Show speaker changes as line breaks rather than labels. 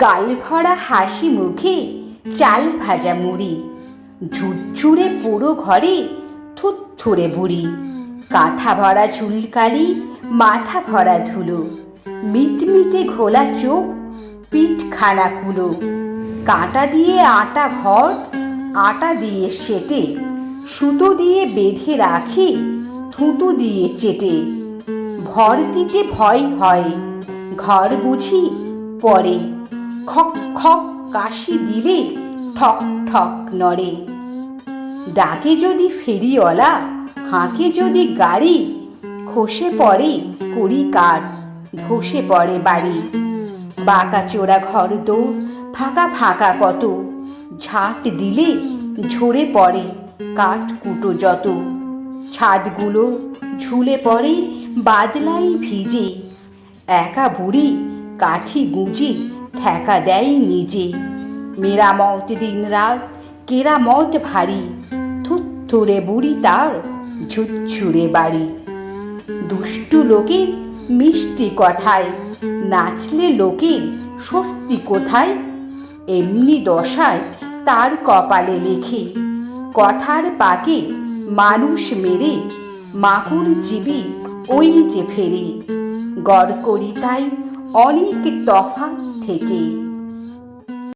গাল ভরা হাসি মুখে চাল ভাজা মুড়ি, ঝুরঝুরে পুরো ঘরে থুত্থুরে বুড়ি, কাঁথা ভরা ঝুলকালি মাথা ভরা ধুলো, মিটমিটে ঘোলা চোখ, পিঠখানা কুলো, কাঁটা দিয়ে আটা ঘর, আটা দিয়ে সেটে, সুতো দিয়ে বেঁধে রাখে, থুতো দিয়ে চেটে, ভর দিতে ভয় হয়, ঘর বুঝি পরে। খক খক, কাশি দিলে ঠক ঠক নড়ে। ডাকে যদি ফেরিওয়ালা, হাঁকে যদি গাড়ি, খসে পড়ে কড়ি কাঠ, ধসে পড়ে বাড়ি। বাঁকা চোরা ঘর দৌড়, ফাঁকা ফাঁকা কত ঝাঁট দিলে ঝরে পড়ে কাঠ কুটো যত। ছাদগুলো ঝুলে পড়ে বাদলাই ভিজে, একা বুড়ি কাঠি গুঁজে ঠেকা দেয় নিজে। মেরামত দিন রাত, কেরামত ভারী, থুত্থুরে বুড়ি তার ঝুচ্ছুরে বাড়ি। দুষ্টু লোকের মিষ্টি কথায়, নাচলে লোকের স্বস্তি কোথায়? এমনি দশায় তার কপালে লেখে, কথার পাকে মানুষ মেরে মাকুর জীবী ওই যে ফেরে। গড় করি তাই অনেক তফাৎ থেকে